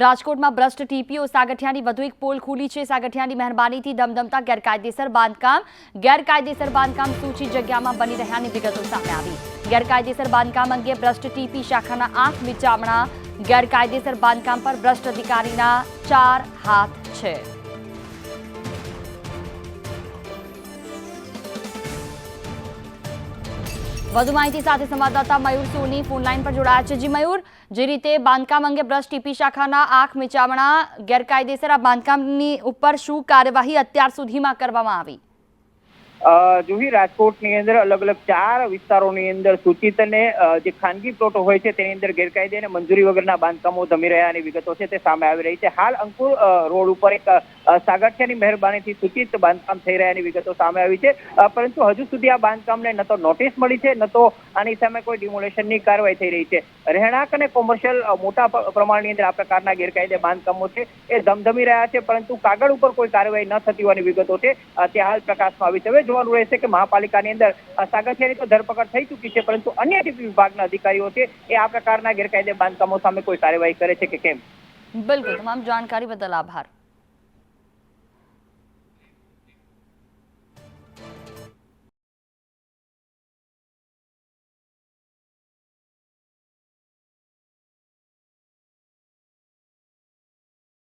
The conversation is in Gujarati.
રાજકોટમાં ભ્રષ્ટ ટીપીઓ સાગઠિયાની વધુ એક પોલ ખુલી છે. સાગઠિયાની મહેરબાનીથી ધમધમતા ગેરકાયદેસર બાંધકામ ગેરકાયદેસર બાંધકામ સૂચિ જગ્યામાં બની રહ્યાની વિગતો સામે આવી. ગેરકાયદેસર બાંધકામ અંગે ભ્રષ્ટ ટીપી શાખાના આઠ વિચારણા, ગેરકાયદેસર બાંધકામ પર ભ્રષ્ટ અધિકારીના ચાર હાથ છે. વધુ માહિતી સાથે સંવાદદાતા મયુર સોની ફોનલાઈન પર જોડાયા છે. જી મયુર, જે રીતે બાંધકામ અંગે બ્રશ ટીપી શાખાના આંખ મિચામણા ગેરકાયદેસર આ બાંધકામની ઉપર શું કાર્યવાહી અત્યાર સુધીમાં કરવામાં આવી? જુહી રાજકોટની અંદર અલગ અલગ ચાર વિસ્તારોની અંદર સૂચિત અને જે ખાનગી પ્લોટો હોય છે તેની અંદર ગેરકાયદે અને મંજૂરી વગરના બાંધકામો ધમી રહ્યાની વિગતો છે તે સામે આવી રહી છે. હાલ અંકુર રોડ ઉપર એક સાગઠિયાની મહેરબાનીથી સૂચિત બાંધકામ થઈ રહ્યાની વિગતો સામે આવી છે. પરંતુ હજુ સુધી આ બાંધકામને ન તો નોટિસ મળી છે, ન તો આની સામે કોઈ ડિમોલેશનની કાર્યવાહી થઈ રહી છે. રહેણાંક અને કોમર્શિયલ મોટા પ્રમાણની અંદર આ પ્રકારના ગેરકાયદે બાંધકામો છે એ ધમધમી રહ્યા છે, પરંતુ કાગળ ઉપર કોઈ કાર્યવાહી ન થતી હોવાની વિગતો છે. તે હાલ પ્રકાશમાં આવી છે. હવે જોવાનું રહેશે કે મહાપાલિકાની અંદર સાગઠિયાની તો ધરપકડ થઈ ચૂકી છે, પરંતુ અન્ય વિભાગના અધિકારીઓ છે, એ આ પ્રકારના ગેરકાયદે બાંધકામો સામે કોઈ કાર્યવાહી કરે છે કે કેમ? બિલકુલ, તમામ જાણકારી બદલ આભાર.